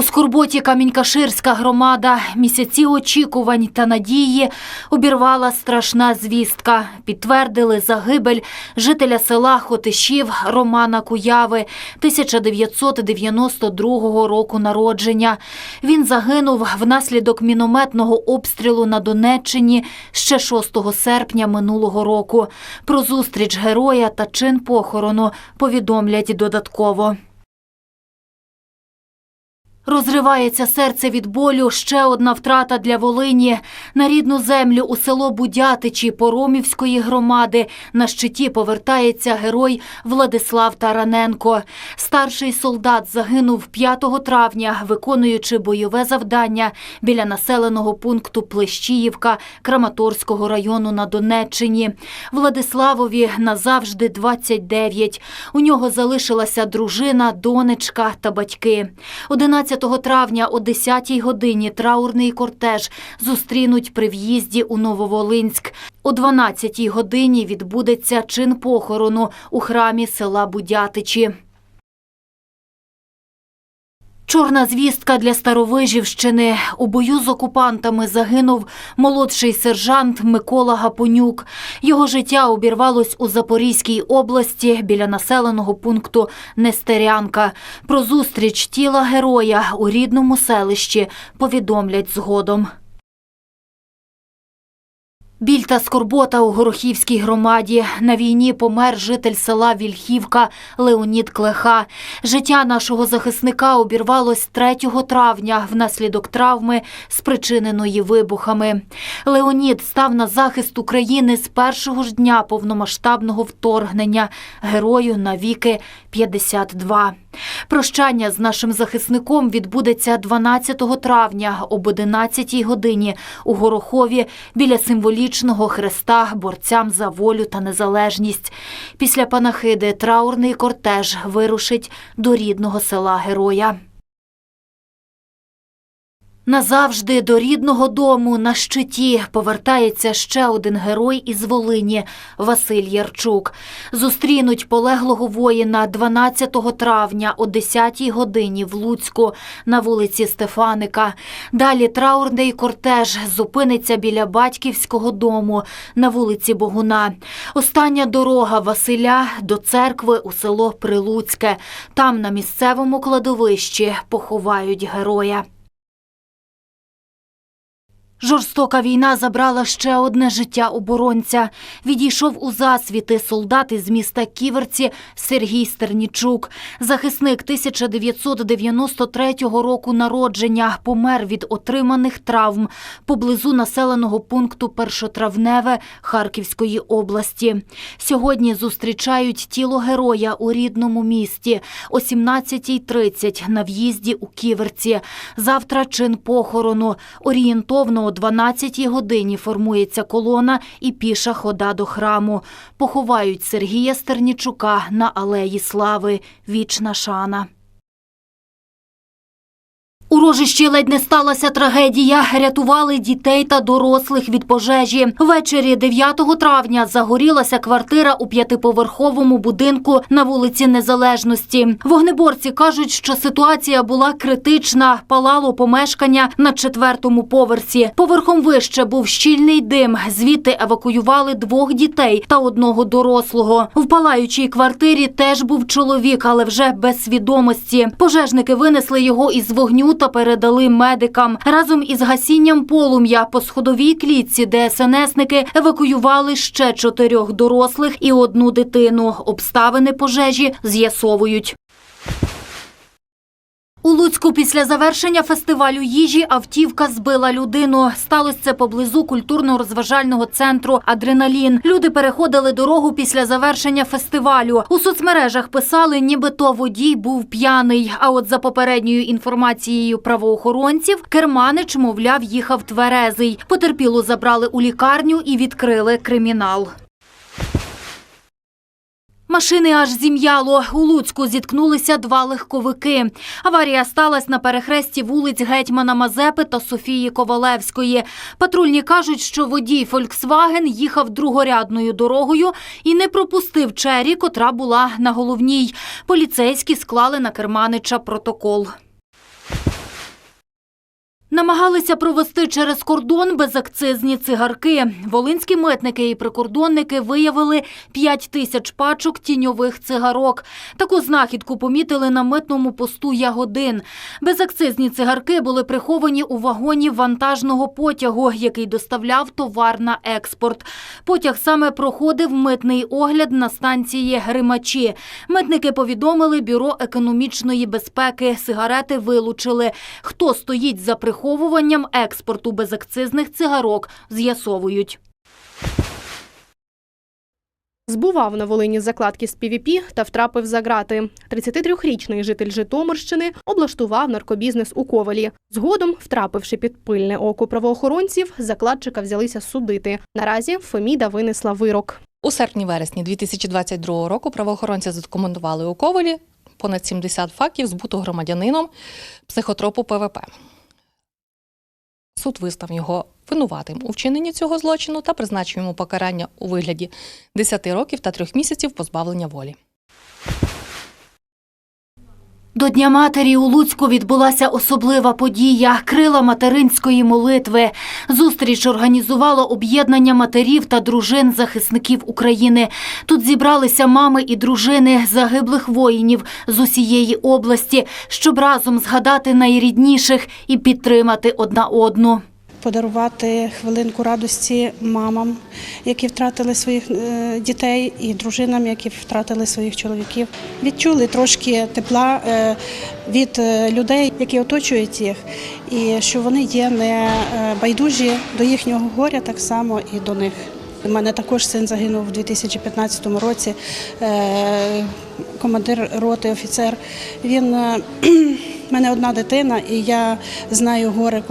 У Скорботі Камінькаширська громада місяці очікувань та надії обірвала страшна звістка. Підтвердили загибель жителя села Хотишів Романа Куяви 1992 року народження. Він загинув внаслідок мінометного обстрілу на Донеччині ще 6 серпня минулого року. Про зустріч героя та чин похорону повідомлять додатково. Розривається серце від болю. Ще одна втрата для Волині. На рідну землю у село Будятичі Поромівської громади на щиті повертається герой Владислав Тараненко. Старший солдат загинув 5 травня, виконуючи бойове завдання біля населеного пункту Плещіївка Краматорського району на Донеччині. Владиславові назавжди 29. У нього залишилася дружина, донечка та батьки. 11 травня о 10-й годині траурний кортеж зустрінуть при в'їзді у Нововолинськ. О 12-й годині відбудеться чин похорону у храмі села Будятичі. Чорна звістка для Старовижівщини. У бою з окупантами загинув молодший сержант Микола Гапонюк. Його життя обірвалось у Запорізькій області біля населеного пункту Нестерянка. Про зустріч тіла героя у рідному селищі повідомлять згодом. Біль та скорбота у Горохівській громаді. На війні помер житель села Вільхівка Леонід Клеха. Життя нашого захисника обірвалось 3 травня внаслідок травми, спричиненої вибухами. Леонід став на захист України з першого ж дня повномасштабного вторгнення. Герою навіки 52. Прощання з нашим захисником відбудеться 12 травня об 11 годині у Горохові біля символічного хреста борцям за волю та незалежність. Після панахиди траурний кортеж вирушить до рідного села героя. Назавжди до рідного дому на щиті повертається ще один герой із Волині Василь Ярчук. Зустрінуть полеглого воїна 12 травня о 10 годині в Луцьку на вулиці Стефаника. Далі траурний кортеж зупиниться біля батьківського дому на вулиці Богуна. Остання дорога Василя до церкви у село Прилуцьке. Там на місцевому кладовищі поховають героя. Жорстока війна забрала ще одне життя оборонця. Відійшов у засвіти солдат із міста Ківерці Сергій Стернічук. Захисник 1993 року народження помер від отриманих травм поблизу населеного пункту Першотравневе Харківської області. Сьогодні зустрічають тіло героя у рідному місті о 17.30 на в'їзді у Ківерці. Завтра чин похорону. Орієнтовно о 12 годині формується колона і піша хода до храму. Поховають Сергія Стернічука на Алеї Слави. Вічна шана. У рожищі ледь не сталася трагедія. Рятували дітей та дорослих від пожежі. Ввечері 9 травня загорілася квартира у п'ятиповерховому будинку на вулиці Незалежності. Вогнеборці кажуть, що ситуація була критична. Палало помешкання на четвертому поверсі. Поверхом вище був щільний дим. Звідти евакуювали двох дітей та одного дорослого. В палаючій квартирі теж був чоловік, але вже без свідомості. Пожежники винесли його із вогню та передали медикам. Разом із гасінням полум'я по сходовій клітці ДСНСники евакуювали ще чотирьох дорослих і одну дитину. Обставини пожежі з'ясовують. У Луцьку після завершення фестивалю їжі автівка збила людину. Сталося це поблизу культурно-розважального центру Адреналін. Люди переходили дорогу після завершення фестивалю. У соцмережах писали, нібито водій був п'яний. А от за попередньою інформацією правоохоронців, керманич, мовляв, їхав тверезий. Потерпілу забрали у лікарню і відкрили кримінал. Машини аж зім'яло. У Луцьку зіткнулися два легковики. Аварія сталася на перехресті вулиць Гетьмана Мазепи та Софії Ковалевської. Патрульні кажуть, що водій «Фольксваген» їхав другорядною дорогою і не пропустив чері, котра була на головній. Поліцейські склали на керманича протокол. Намагалися провести через кордон безакцизні цигарки. Волинські митники і прикордонники виявили 5 тисяч пачок тіньових цигарок. Таку знахідку помітили на митному посту Ягодин. Безакцизні цигарки були приховані у вагоні вантажного потягу, який доставляв товар на експорт. Потяг саме проходив митний огляд на станції Гримачі. Митники повідомили Бюро економічної безпеки. Сигарети вилучили. Хто стоїть за прихованням експорту безакцизних цигарок, з'ясовують. Збував на Волині закладки з PVP та втрапив за грати. 33-річний житель Житомирщини облаштував наркобізнес у Ковалі. Згодом, втрапивши під пильне око правоохоронців, закладчика взялися судити. Наразі Феміда винесла вирок. У серпні-вересні 2022 року правоохоронці задокументували у Ковалі понад 70 фактів збуту громадянином психотропу ПВП. Суд визнав його винуватим у вчиненні цього злочину та призначив йому покарання у вигляді 10 років та 3 місяців позбавлення волі. До Дня матері у Луцьку відбулася особлива подія крила материнської молитви. Зустріч організувало об'єднання матерів та дружин захисників України. Тут зібралися мами і дружини загиблих воїнів з усієї області, щоб разом згадати найрідніших і підтримати одна одну. Подарувати хвилинку радості мамам, які втратили своїх е, дітей, і дружинам, які втратили своїх чоловіків. Відчули трошки тепла е, від е, людей, які оточують їх, і що вони є не байдужі до їхнього горя, так само і до них. У мене також син загинув у 2015 році. Командир роти, офіцер. Він в мене одна дитина, і я знаю горе,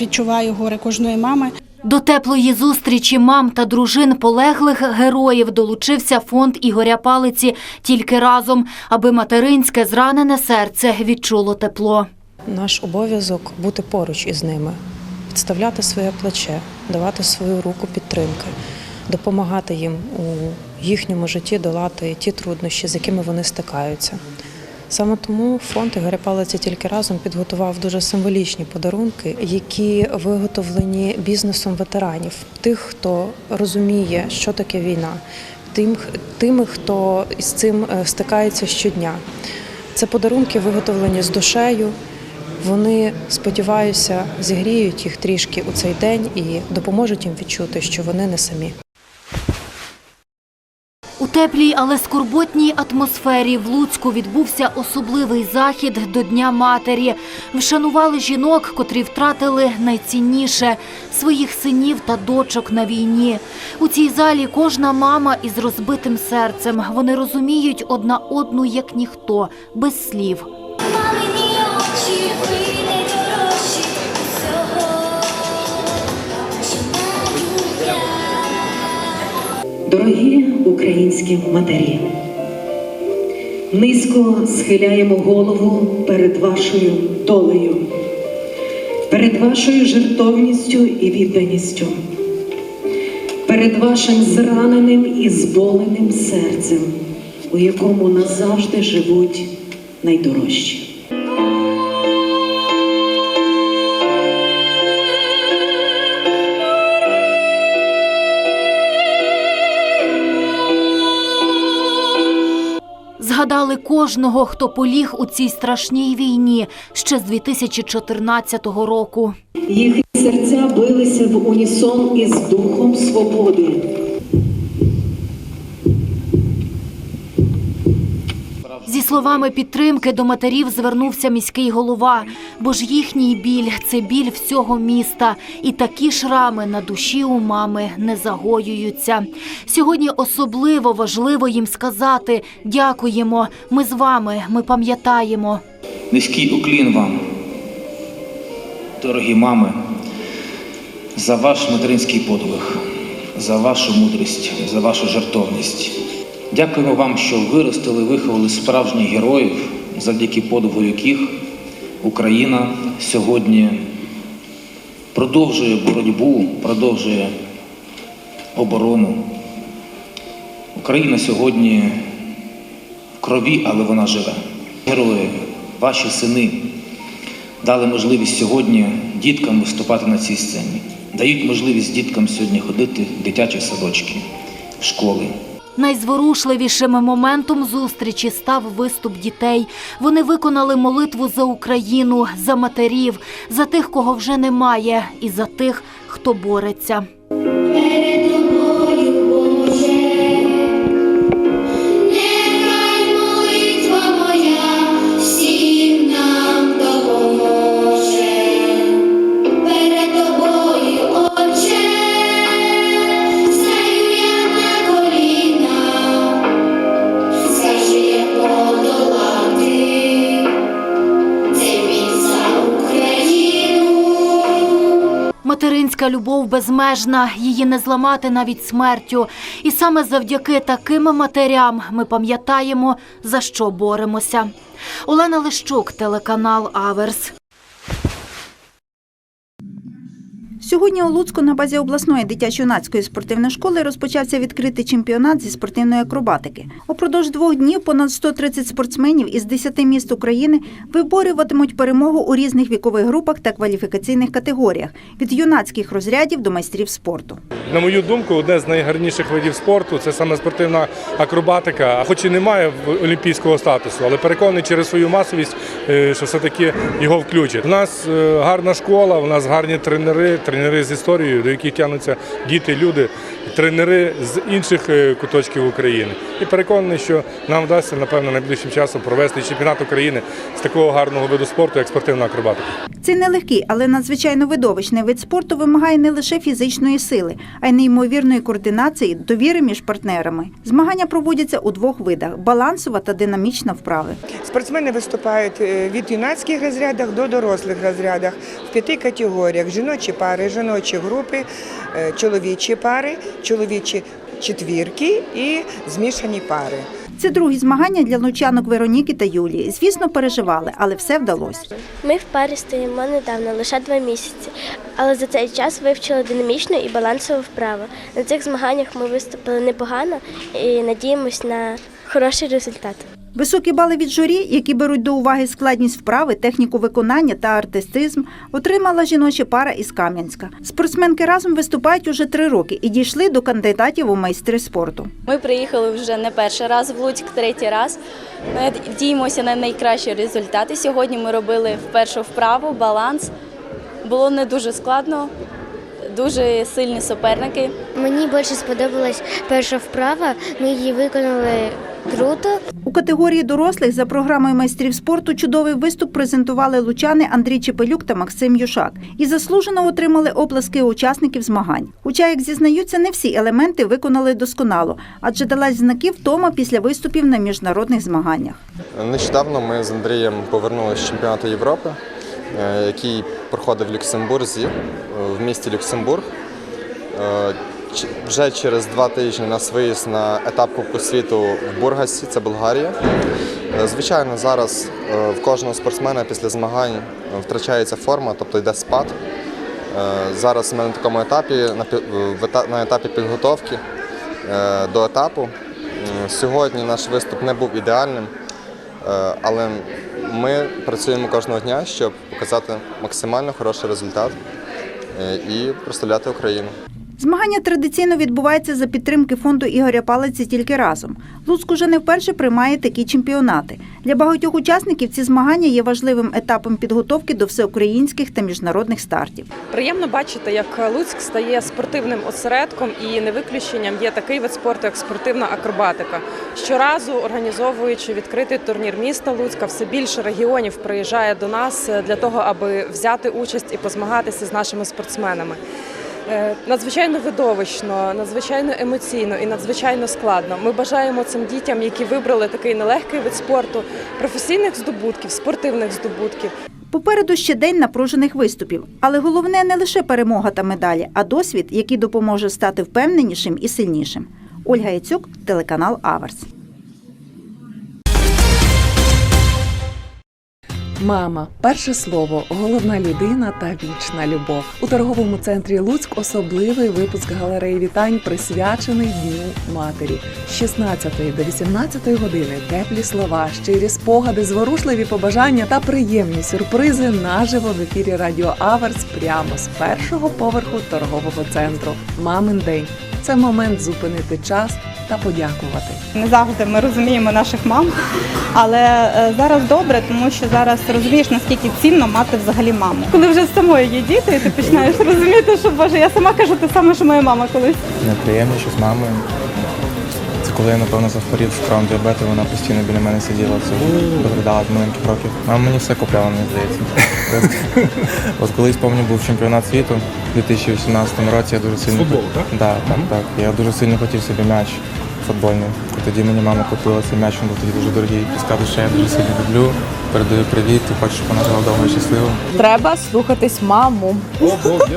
відчуваю горе кожної мами. До теплої зустрічі мам та дружин полеглих героїв долучився фонд Ігоря Палиці тільки разом, аби материнське зранене серце відчуло тепло. Наш обов'язок бути поруч із ними, підставляти своє плече, давати свою руку підтримки, допомагати їм у їхньому житті долати ті труднощі, з якими вони стикаються. Саме тому фонд Ігоря Палиці тільки разом підготував дуже символічні подарунки, які виготовлені бізнесом ветеранів, тих, хто розуміє, що таке війна, тим, тими, хто із цим е, стикається щодня. Це подарунки виготовлені з душею. Вони, сподіваюся, зігріють їх трішки у цей день і допоможуть їм відчути, що вони не самі. У теплій, але скорботній атмосфері в Луцьку відбувся особливий захід до Дня матері. Вшанували жінок, котрі втратили найцінніше своїх синів та дочок на війні. У цій залі кожна мама із розбитим серцем. Вони розуміють одна одну як ніхто, без слів. Мамині очі, Дорогі українські матері, низько схиляємо голову перед вашою долею, перед вашою жертовністю і відданістю, перед вашим зраненим і зболеним серцем, у якому назавжди живуть найдорожчі. Згадали кожного, хто поліг у цій страшній війні ще з 2014 року. Їхні серця билися в унісон із духом свободи. Зі словами підтримки до матерів звернувся міський голова, бо ж їхній біль це біль всього міста, і такі шрами на душі у мами не загоюються. Сьогодні особливо важливо їм сказати дякуємо. Ми з вами, ми пам'ятаємо. Низький уклін вам, дорогі мами, за ваш материнський подвиг, за вашу мудрість, за вашу жертовність. Дякуємо вам, що виростили, виховали справжніх героїв, завдяки подвигу яких Україна сьогодні продовжує боротьбу, продовжує оборону. Україна сьогодні в крові, але вона живе. Герої, ваші сини дали можливість сьогодні діткам виступати на цій сцені. Дають можливість діткам сьогодні ходити в дитячі садочки, в школи. Найзворушливішим моментом зустрічі став виступ дітей. Вони виконали молитву за Україну, за матерів, за тих, кого вже немає, і за тих, хто бореться. Материнська любов безмежна, її не зламати навіть смертю. І саме завдяки таким матерям ми пам'ятаємо, за що боремося. Олена Лищук, телеканал Аверс. Сьогодні у Луцьку на базі обласної дитячо-юнацької спортивної школи розпочався відкритий чемпіонат зі спортивної акробатики. Упродовж двох днів понад 130 спортсменів із 10 міст України виборюватимуть перемогу у різних вікових групах та кваліфікаційних категоріях від юнацьких розрядів до майстрів спорту. На мою думку, одне з найгарніших видів спорту це саме спортивна акробатика. Хоч і немає олімпійського статусу, але переконаний через свою масовість, е, що все-таки його включать. У нас е, гарна школа, у нас гарні тренери, тренери з історією, до яких тягнуться діти, люди, тренери з інших е, куточків України. І переконаний, що нам вдасться, напевно, найближчим часом провести чемпіонат України з такого гарного виду спорту, як спортивна акробатика. Цей нелегкий, але надзвичайно видовищний вид спорту вимагає не лише фізичної сили, а й неймовірної координації, довіри між партнерами. Змагання проводяться у двох видах: балансова та динамічна вправи. Спортсмени виступають е, від юнацьких розрядах до дорослих розрядах в п'яти категоріях: жіночі пари, жіночі групи, е, чоловічі пари, чоловічі четвірки і змішані пари. Це другі змагання для лучанок Вероніки та Юлії. Звісно, переживали, але все вдалося. Ми в парі стоїмо недавно, лише два місяці, але за цей час вивчили динамічну і балансову вправу. На цих змаганнях ми виступили непогано і надіємось на хороший результат. Високі бали від журі, які беруть до уваги складність вправи, техніку виконання та артистизм, отримала жіноча пара із Кам'янська. Спортсменки разом виступають уже три роки і дійшли до кандидатів у майстри спорту. Ми приїхали вже не перший раз в Луцьк, третій раз. Діємося на найкращі результати. Сьогодні ми робили першу вправу, баланс. Було не дуже складно, дуже сильні суперники. Мені більше сподобалась перша вправа. Ми її виконали круто. У категорії дорослих за програмою майстрів спорту чудовий виступ презентували лучани Андрій Чепелюк та Максим Юшак і заслужено отримали оплески учасників змагань. Хоча, як зізнаються, не всі елементи виконали досконало, адже далась знаки втома після виступів на міжнародних змаганнях. Нещодавно ми з Андрієм повернулися з чемпіонату Європи, е, який проходив в Люксембурзі, е, в місті Люксембург. Вже через два тижні нас виїзд на етап Кубку світу в Бургасі, це Болгарія. Е, Звичайно, зараз е, в кожного спортсмена після змагань е, втрачається форма, тобто йде спад. Зараз ми на такому етапі, на етапі підготовки до етапу. Сьогодні наш виступ не був ідеальним. Але ми працюємо кожного дня, щоб показати максимально хороший результат і представляти Україну. Змагання традиційно відбуваються за підтримки фонду Ігоря Палиці тільки разом. Луцьк уже не вперше приймає такі чемпіонати. Для багатьох учасників ці змагання є важливим етапом підготовки до всеукраїнських та міжнародних стартів. Приємно бачити, як Луцьк стає спортивним осередком, і не виключенням є такий вид спорту, як спортивна акробатика. Щоразу організовуючи відкритий турнір міста Луцька, все більше регіонів приїжджає до нас для того, аби взяти участь і позмагатися з нашими спортсменами. Е, Надзвичайно видовищно, надзвичайно емоційно і надзвичайно складно. Ми бажаємо цим дітям, які вибрали такий нелегкий вид спорту, професійних здобутків, спортивних здобутків. Попереду ще день напружених виступів, але головне не лише перемога та медалі, а досвід, який допоможе стати впевненішим і сильнішим. Ольга Яцюк, телеканал Аверс. Мама, перше слово, головна людина та вічна любов. У торговому центрі Луцьк особливий випуск галереї вітань присвячений Дню матері. З 16 до 18 години теплі слова, щирі спогади, зворушливі побажання та приємні сюрпризи наживо в ефірі Радіо Аверс прямо з першого поверху торгового центру. Мамин день це момент зупинити час та подякувати. Не завжди ми розуміємо наших мам, але е, зараз добре, тому що зараз розумієш, наскільки цінно мати взагалі маму. Коли вже з самої є діти, і ти починаєш розуміти, що Боже, я сама кажу те саме, що моя мама колись. Найприємніше з мамою. Коли я, напевно, захворів цукровим діабету, вона постійно біля мене сиділа, це доглядала з маленьких років. А мені все купляла, мені здається. От колись пам'ятаю, був чемпіонат світу у 2018 році. Я дуже сильно Футбол, так? Да, так, так. Я дуже сильно хотів собі м'яч футбольний. Тоді мені мама купила цей м'яч, він був тоді дуже дорогий. І сказав, що я дуже сильно люблю. Передаю привіт і хочу, щоб вона жила довго і щасливо. Треба слухатись маму.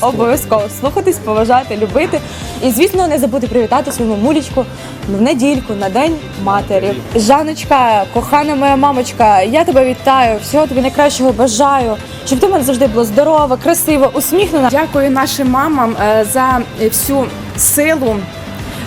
Обов'язково слухатись, поважати, любити. І, звісно, не забути привітати свою мамулечку в недільку на день матері. Жаночка, кохана моя мамочка, я тебе вітаю, всього тобі найкращого бажаю, щоб ти мене завжди було здорова, красива, усміхнена. Дякую нашим мамам е, за всю силу,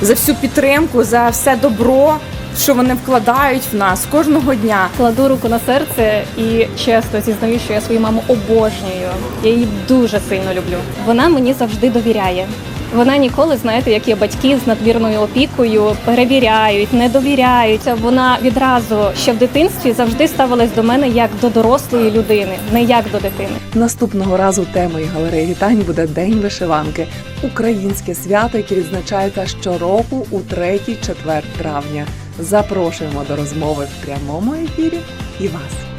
за всю підтримку, за все добро, що вони вкладають в нас кожного дня. Кладу руку на серце і чесно зізнаю, що я свою маму обожнюю. Я її дуже сильно люблю. Вона мені завжди довіряє. Вона ніколи, знаєте, як є батьки з надмірною опікою, перевіряють, не довіряють. Вона відразу ще в дитинстві завжди ставилась до мене як до дорослої людини, не як до дитини. Наступного разу темою галереї вітань буде День вишиванки, українське свято, яке відзначається щороку у 3-4 травня. Запрошуємо до розмови в прямому ефірі і вас.